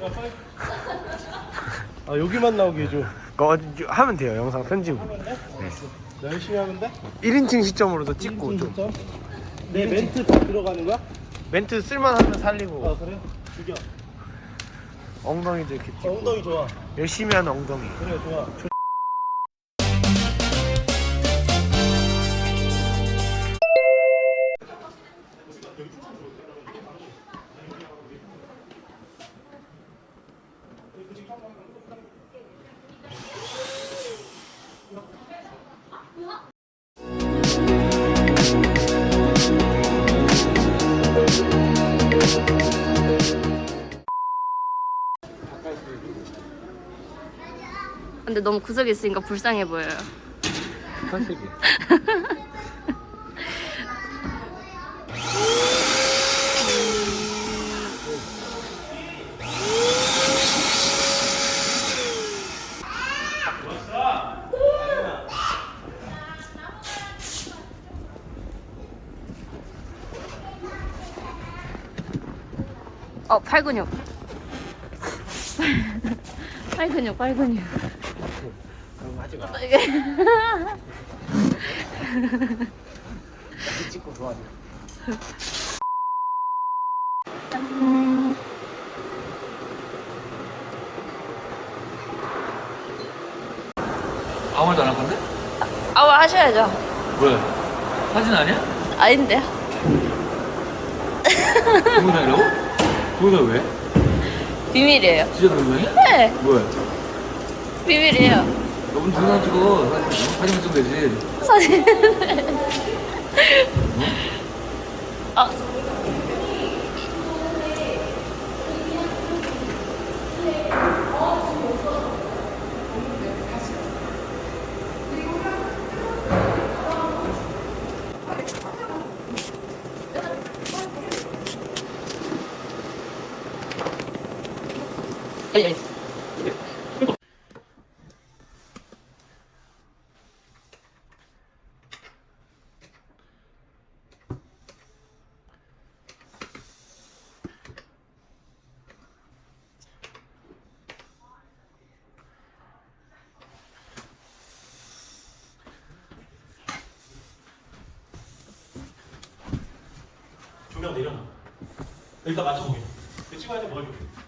아, 아 여기만 나오게 해줘. 어, 하면 돼요 영상 편집. 아, 네. 열심히 하는데? 1인칭 시점으로도 찍고 좀. 진짜? 내 멘트 들어가는 거야? 멘트 쓸만하면 살리고. 아 그래? 죽여. 엉덩이도 이렇게 찍고. 아, 엉덩이 좋아. 열심히 하는 엉덩이. 그래 좋아. 근데 너무 구석에 있으니까 불쌍해 보여요. 컨셉이 어, 팔 근육. 팔 근육, 팔 근육. 그런 거 하지 마 이게 찍고 좋아하지 아무 말도 안 할 건데? 아우 하셔야죠. 왜? 사진 아니야? 아닌데요? 동영상이라고? 동영상 왜? 비밀이에요. 진짜 동영상이야? 네, 왜? 비밀이에요. 여러분 동영상 찍어 사진, 사진만 찍으면 되지 사진. 아, 조명 내려놔. 일단 맞춰보게. 찍어야 돼, 뭐 해줄게.